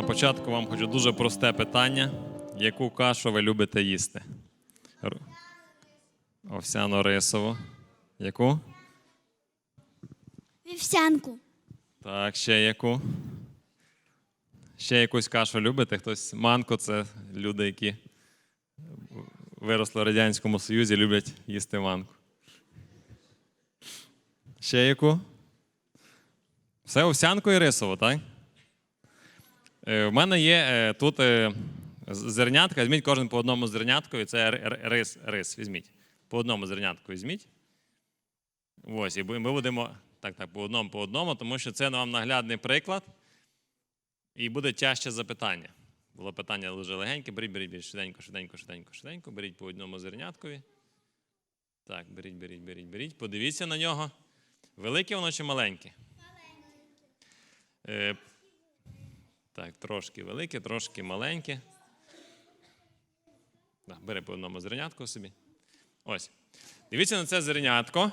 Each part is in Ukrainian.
На початку вам хочу дуже просте питання. Яку кашу ви любите їсти? Р- Овсяно-рисову. Яку? Вівсянку. Так, ще яку? Ще якусь кашу любите? Хтось манко це люди, які виросли в Радянському Союзі, люблять їсти манку. Ще яку? Все овсянку і рисово, так? Е, В мене є е, тут е, зернятка. Візьміть кожен по одному зернятку, і це ри- ри- рис, рис. Візьміть. По одному зернятку візьміть. Ось, і ми будемо так, так, по одному, по одному, тому що це вам наглядний приклад. І буде тяжче запитання. Було питання дуже легеньке. Беріть, беріть, беріть, швиденько, швиденько, швиденько, швиденько. Беріть по одному зерняткові. Так, беріть, беріть, беріть, беріть. Подивіться на нього. Велике воно чи маленьке? Е, так, трошки велике, трошки маленьке. Так, бери по одному зернятку собі. Ось. Дивіться на це зернятко.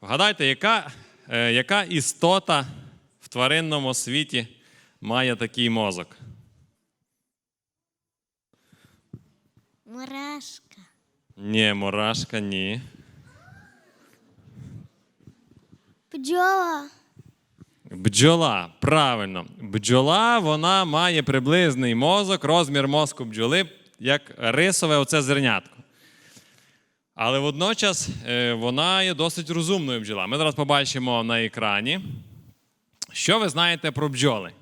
Вгадайте, яка, е, яка істота в тваринному світі має такий мозок? Мурашка. Ні, мурашка, ні. Бджола. Бджола, правильно. Бджола вона має приблизний мозок, розмір мозку бджоли, як рисове оце зернятко. Але водночас е, вона є досить розумною бджола. Ми зараз побачимо на екрані. Що ви знаєте про бджоли?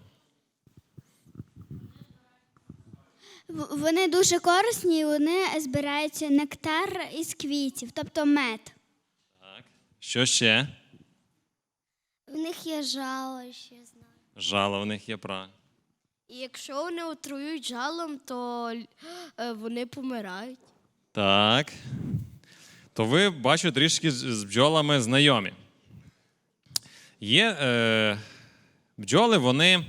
Вони дуже корисні, і вони збирають нектар із квітів, тобто мед. Що ще? Них є жало, ще знаю. Жало в них є правильно. І якщо вони отрують жалом, то е, вони помирають. Так. То ви, бачу, трішки з з бджолами знайомі. Є е, бджоли, вони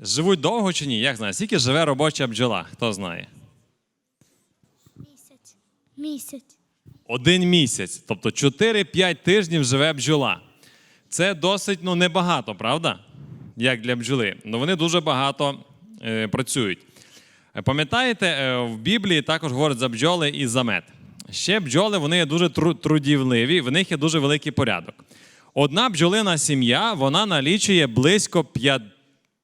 живуть довго чи ні? Як знає? Скільки живе робоча бджола? Хто знає? Місяць. Місяць. Один місяць, тобто 4-5 тижнів живе бджола. Це досить ну, небагато, правда? Як для бджоли. Ну вони дуже багато е, працюють. Е, Пам'ятаєте, е, в Біблії також говорять за бджоли і за мед. Ще бджоли вони є дуже тру- трудівливі, в них є дуже великий порядок. Одна бджолина сім'я вона налічує близько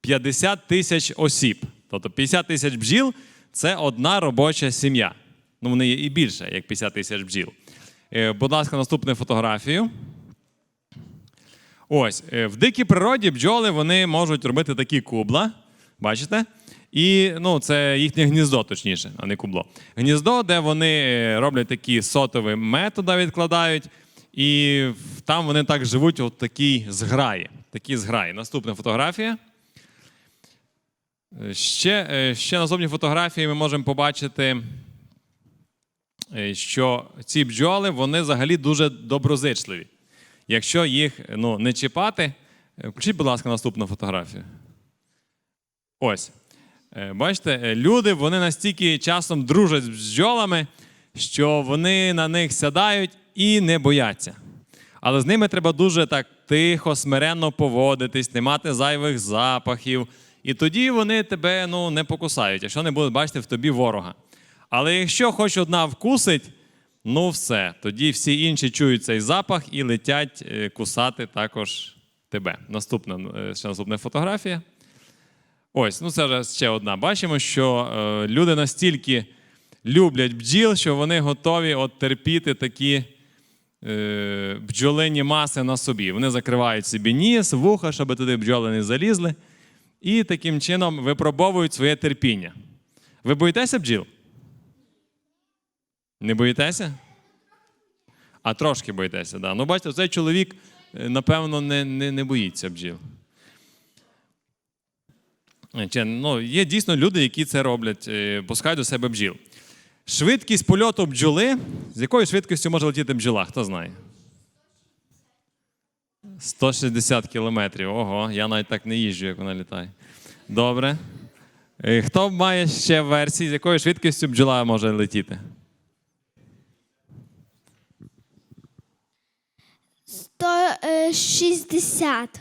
50 тисяч осіб. Тобто 50 тисяч бджіл це одна робоча сім'я. Ну, вони є і більше, як 50 тисяч бджіл. Е, Будь ласка, наступну фотографію. Ось, е, в дикій природі бджоли вони можуть робити такі кубла. Бачите? І ну, це їхнє гніздо, точніше, а не кубло. Гніздо, де вони е, роблять такі сотові методи, відкладають, і там вони так живуть от такій зграї. Такі зграї. Наступна фотографія. Е, Ще, ще на наступній фотографії ми можемо побачити, що ці бджоли вони взагалі дуже доброзичливі. Якщо їх ну, не чіпати, е, включіть, будь ласка, наступну фотографію. Ось. Е, Бачите, е, люди вони настільки часом дружать з бджолами, що вони на них сядають і не бояться. Але з ними треба дуже так тихо, смиренно поводитись, не мати зайвих запахів. І тоді вони тебе ну, не покусають, якщо не будуть бачити в тобі ворога. Але якщо хоч одна вкусить, ну все, тоді всі інші чують цей запах і летять е, кусати також тебе. Наступна, е, ще наступна фотографія. Ось, ну це ще одна. Бачимо, що е, люди настільки люблять бджіл, що вони готові от терпіти такі бджолині маси на собі. Вони закривають собі ніс, вуха, щоб туди бджоли не залізли. І таким чином випробовують своє терпіння. Ви боїтеся бджіл? Не боїтеся? А трошки боїтеся, да. Ну, бачите, цей чоловік, е, напевно, не, не, не боїться бджіл. Чи, ну, є дійсно люди, які це роблять, е, пускають до себе бджіл. Швидкість польоту бджоли. З якою швидкістю може летіти бджола? Хто знає? 160 кілометрів. Ого, я навіть так не їжджу, як вона літає. Добре. Е, Хто має ще версії, з якою швидкістю бджола може летіти? Сто е, шістдесят.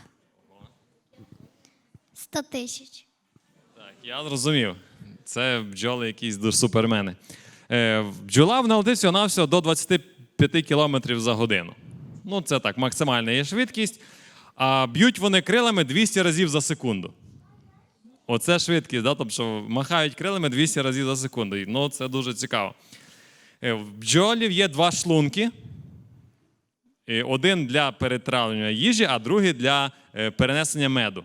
Сто тисяч. Так, Я зрозумів. Це бджоли якісь дуже супермени. Е, бджола вона летить всього до 25 км за годину. Ну, це так, максимальна є швидкість. А б'ють вони крилами 200 разів за секунду. Оце швидкість, да? тобто махають крилами 200 разів за секунду. Ну, це дуже цікаво. Е, В бджолів є два шлунки. Е, Один для перетравлення їжі, а другий для е, перенесення меду.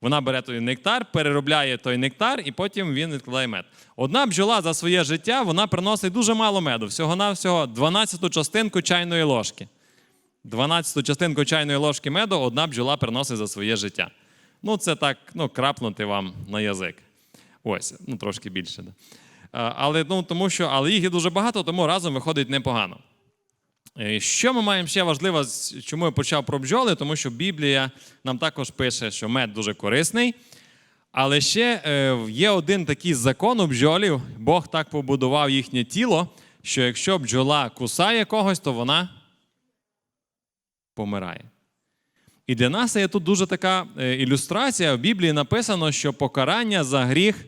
Вона бере той нектар, переробляє той нектар, і потім він відкладає мед. Одна бджола за своє життя вона приносить дуже мало меду, всього-навсього 12 частинку чайної ложки. 12 частинку чайної ложки меду одна бджола приносить за своє життя. Ну, це так, ну, крапнути вам на язик. Ось, ну трошки більше. Да. Але, ну, тому що, але їх є дуже багато, тому разом виходить непогано. Е, Що ми маємо ще важливо, чому я почав про бджоли? Тому що Біблія нам також пише, що мед дуже корисний. Але ще е, є один такий закон у бджолів. Бог так побудував їхнє тіло, що якщо бджола кусає когось, то вона помирає. І для нас є тут дуже така е, ілюстрація. В Біблії написано, що покарання за гріх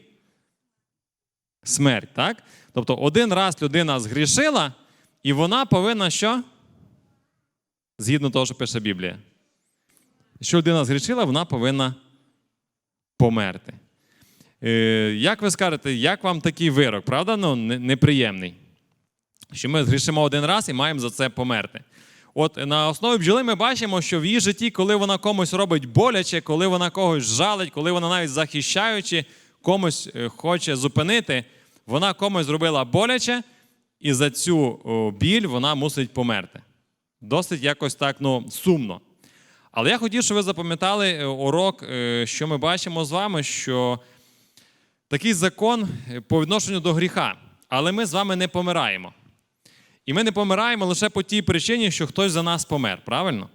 смерть. Так? Тобто один раз людина згрішила, і вона повинна що? Згідно того, що пише Біблія. Що людина згрішила, вона повинна померти. Е, як ви скажете, як вам такий вирок, правда? Ну, неприємний. Що ми згрішимо один раз і маємо за це померти. От на основі бджоли ми бачимо, що в її житті, коли вона комусь робить боляче, коли вона когось жалить, коли вона навіть захищаючи, комусь е, хоче зупинити, вона комусь зробила боляче, і за цю біль вона мусить померти. Досить якось так ну, сумно. Але я хотів, щоб ви запам'ятали е, урок, е, що ми бачимо з вами, що такий закон е, по відношенню до гріха. Але ми з вами не помираємо. І ми не помираємо лише по тій причині, що хтось за нас помер, правильно?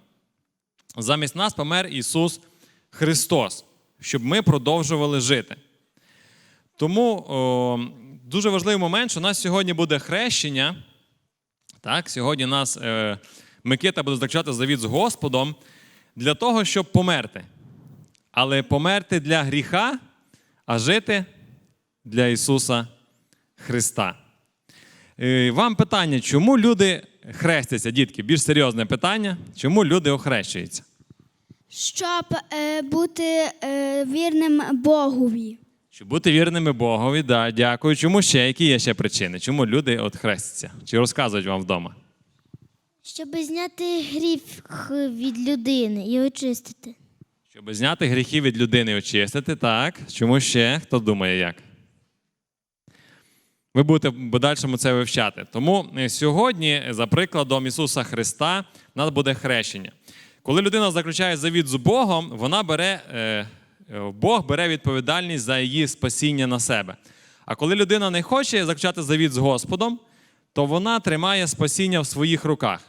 Замість нас помер Ісус Христос, щоб ми продовжували жити. Тому дуже важливий момент, що у нас сьогодні буде хрещення. Так, сьогодні нас е, Микита буде заключати завіт з Господом для того, щоб померти. Але померти для гріха, а жити для Ісуса Христа. Е, Вам питання, чому люди хрестяться, дітки? Більш серйозне питання. Чому люди охрещуються? Щоб е, бути е, вірним Богові. Щоб бути вірними Богові, да, дякую. Чому ще? Які є ще причини? Чому люди от хрестяться? Чи розказують вам вдома? Щоб зняти гріх від людини і очистити. Щоб зняти гріхи від людини і очистити, так. Чому ще? Хто думає як? Ви будете в подальшому це вивчати. Тому е, сьогодні, за прикладом Ісуса Христа, у нас буде хрещення. Коли людина заключає завіт з Богом, вона бере, е, е, Бог бере відповідальність за її спасіння на себе. А коли людина не хоче заключати завіт з Господом, то вона тримає спасіння в своїх руках.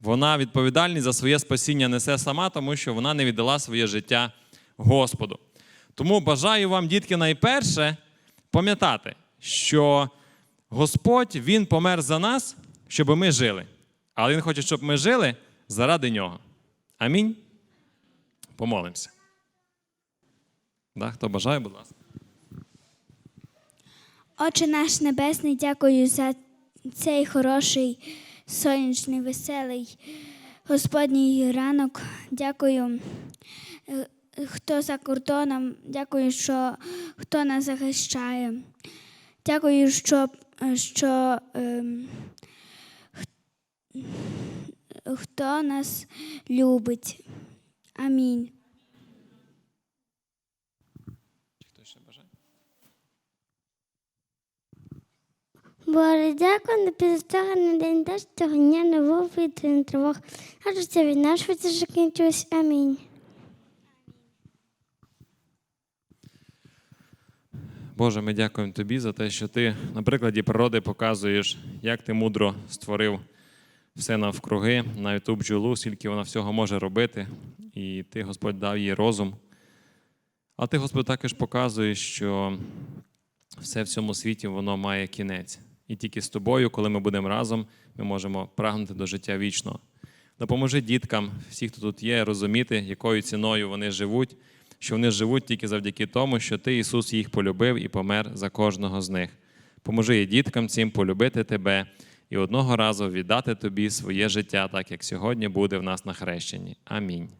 Вона відповідальність за своє спасіння несе сама, тому що вона не віддала своє життя Господу. Тому бажаю вам, дітки, найперше пам'ятати, що Господь Він помер за нас, щоб ми жили. Але Він хоче, щоб ми жили заради нього. Амінь. Помолимося. Да, хто бажає, будь ласка. Отче наш Небесний, дякую за цей хороший, сонячний, веселий Господній ранок. Дякую, е, хто за кордоном, дякую, що хто нас захищає. Дякую, що, що ем, хто нас любить. Амінь. Ще бажає? Боже, дякую на підстороний день теж цього дня нового повітряних тривог. Адже це від нас швидше закінчилось. Амінь. Боже, ми дякуємо Тобі за те, що Ти на прикладі природи показуєш, як ти мудро створив все навкруги, навіть ту бджолу, скільки вона всього може робити. І ти, Господь, дав їй розум. А ти, Господь, також показуєш, що все в цьому світі воно має кінець. І тільки з тобою, коли ми будемо разом, ми можемо прагнути до життя вічного. Допоможи діткам, всі, хто тут є, розуміти, якою ціною вони живуть, що вони живуть тільки завдяки тому, що ти, Ісус, їх полюбив і помер за кожного з них. Поможи і діткам цим полюбити тебе і одного разу віддати тобі своє життя, так як сьогодні буде в нас на хрещенні. Амінь.